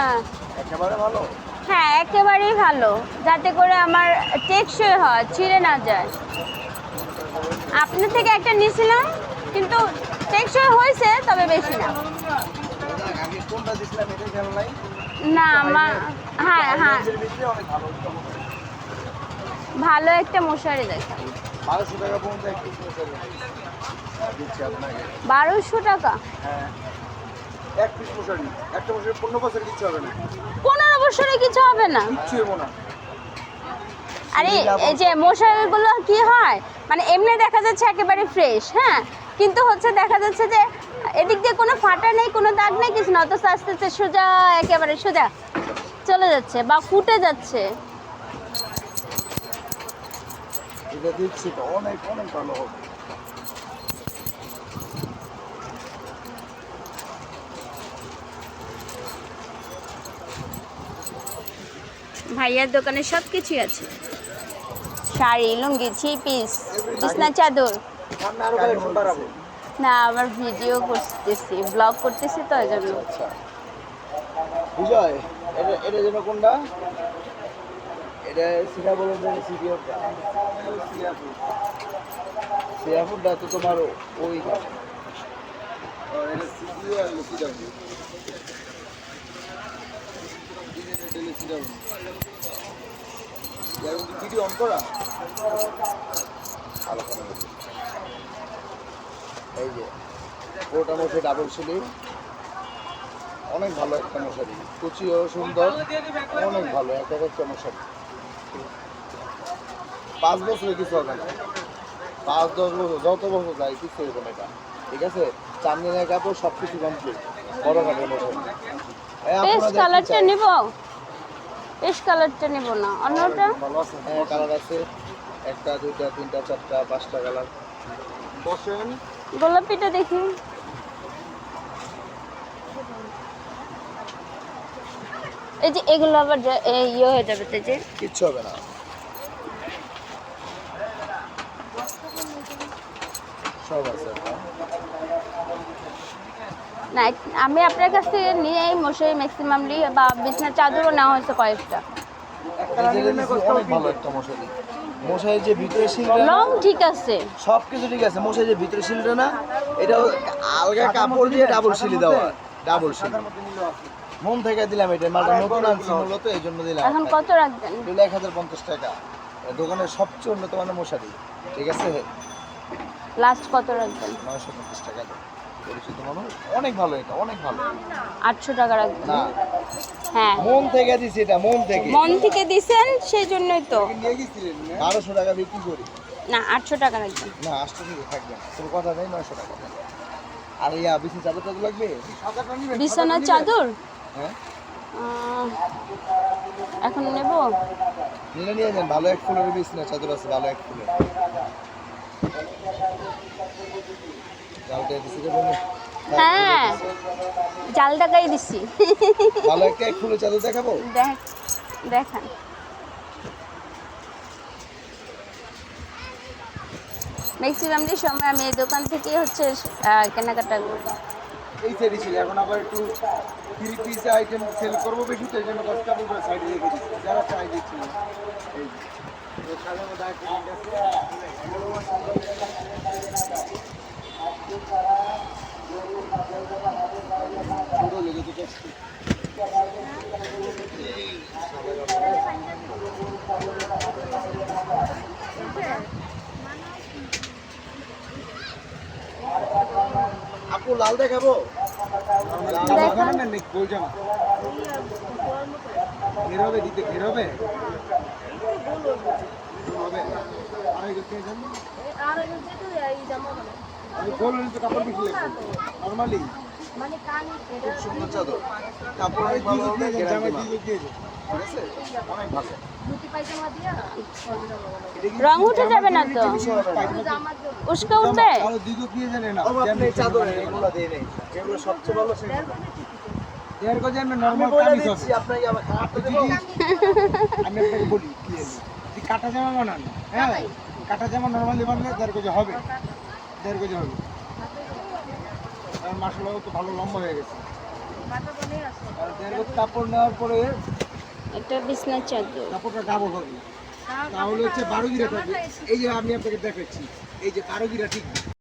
হ্যাঁ। একেবারে ভালো? হ্যাঁ একেবারেই ভালো। যাতে করে আমার টেকসই হয় ছিঁড়ে না যায়। আপনার থেকে একটা নিয়েছিলাম কিন্তু টেকসই হয়েছে তবে বেশি না। না আমার হ্যাঁ হ্যাঁ। ভালো একটা মশারি দেখেন বারোশো টাকা বারোশো টাকা? হ্যাঁ। এক পিস মশারি। একটা মশারি পনেরো বছর কিচ্ছু হবে না। পনেরো বছরে কিছু হবে না? কিচ্ছু হব না। আরে এই যে মশারিগুলো কি হয়? মানে এমনি দেখা যাচ্ছে একেবারে ফ্রেশ হ্যাঁ? কিন্তু হচ্ছে দেখা যাচ্ছে যে এদিক দিয়ে কোনো ফাটা নেই কোনো দাগ নেই কিছু না। অথচ আস্তে আস্তে সোজা একেবারে সোজা চলে যাচ্ছে বা ফুটে যাচ্ছে। এটা দিচ্ছি তো অনেক অনেক ভালো হবে। ভাইয়ার দোকানে সব কিছুই আছে। শাড়ি লুঙ্গি থ্রি পিস বিছনা চাদর। না আবার ভিডিও করতেছি ব্লগ করতেছি তো এই জন্য আচ্ছা এটা এটা যেন কোনটা? এটা সিরা বলে যে সিরিয়ালটা সিরাপুরটা তো তোমার ওই এটা ভিডিও অন করা? এই যে ওটা মশাই ডাবল সিলিং অনেক ভালো একটা মশারি। কুচিও সুন্দর অনেক ভালো এক এক একটা মশারি। পাঁচ বছরে কিছু হবে না। পাঁচ দশ বছর যত বছর যায় কিছু হবে না এটা। ঠিক আছে? চান্দিনের কাপড় সব কিছু কমপ্লিট বড় কাঠের মশারি। কালারটা নিব। পেস্ট কালারটা নিব না। অন্যটা ভালো আছে হ্যাঁ কালার আছে। একটা দুইটা তিনটা চারটা পাঁচটা কালার। বসেন। গোলাপিটা দেখি। এই যে এগুলো আবার ইয়ে হয়ে যাবে তো যে। কিচ্ছু হবে না। সব আছে। না, আমি আপনার কাছ থেকে নিয়ে এই মশারি ম্যাক্সিমামলি বা বিছনার চাদরও নেওয়া হয়েছে কয়েকটা। মশারি যে ভিতরে ঠিক আছে সব কিছু ঠিক আছে মশারির যে ভিতরে না, এটা দিয়ে দেওয়া। থেকে দিলাম এটা নতুন মূলত এই জন্য দিলাম। এখন এগুলো এক হাজার পঞ্চাশ টাকা। দোকানের সবচেয়ে উন্নত মানের মশারি, ঠিক আছে? লাস্ট কত রাখবেন নয়শো পঞ্চাশ টাকা। পরিচিত মানুষ। অনেক ভালো এটা অনেক ভালো। আটশো টাকা রাখবেন না। হ্যাঁ। মন থেকে দিছি এটা মন থেকে। মন থেকে দিছেন সেই জন্যই তো বারোশো টাকা বিক্রি করি। না আটশো টাকা রাখবেন না আটশো টাকা থাকবে না। তোর কথা নেই নয়শো টাকা। আর ইয়া বেশি চাদর টাদর লাগবে? বিছানার চাদর? হ্যাঁ। এখন নেব। নিলে নিয়ে যান ভালো এক ফুলের বিছ না চাদর আছে ভালো এক ফুলের? হ্যাঁ জাল টাকাই দিছি। ভালো একটা এক ফুলের চাদর দেখাবো? দেখ দেখান। ম্যাক্সিমামলি সময় আমি এই দোকান থেকে হচ্ছে কেনাকাটা করি এই সেটই ছিল এখন আবার একটু থ্রি পিস আইটেম সেল করব বেশি তো এই জন্য দশ কাপড় করে সাইডে রেখে দিচ্ছি। যারা চাই দিচ্ছি এই যে। তো সাজানো ডাক ছোট লেগে তো কষ্ট। আপু লাল দেখাবো? লাল দেখান। দেখানো না গোল জামা ঘের হবে দিতে ঘের হবে হবে আড়াই গজ পেয়ে যাবেন আমি গোল হলে তো কাপড় বেশি লাগবে নর্মালি খুব সুন্দর চাদর। কাপড় অনেক ভালো হবে জামা দিয়ে দিয়ে ঠিক আছে? অনেক ভালো। রং উঠে যাবে না তো? উস্কা উঠবে? আরও দিকে দিয়ে জানে না চাদর এগুলো দিয়ে নেই যেগুলো সবচেয়ে ভালো সেগুলো। এর কথা আমি নরমাল আপনাকে আবার খারাপ আমি বলি কাটা জামা বানান। হ্যাঁ কাটা জামা নরমালি বানালে দেড় কেজি হবে। দেড় কেজি হবে। কারণ মাসাল্লাহ তো ভালো লম্বা হয়ে গেছে। কাপড় কাপড় নেওয়ার পরে একটা বিছনার চাদর। কাপড়টা ডাবল হবে। তাহলে হচ্ছে বারো গিরা থাকবে। এই যে আমি আপনাকে দেখাচ্ছি এই যে বারো গিরা ঠিক।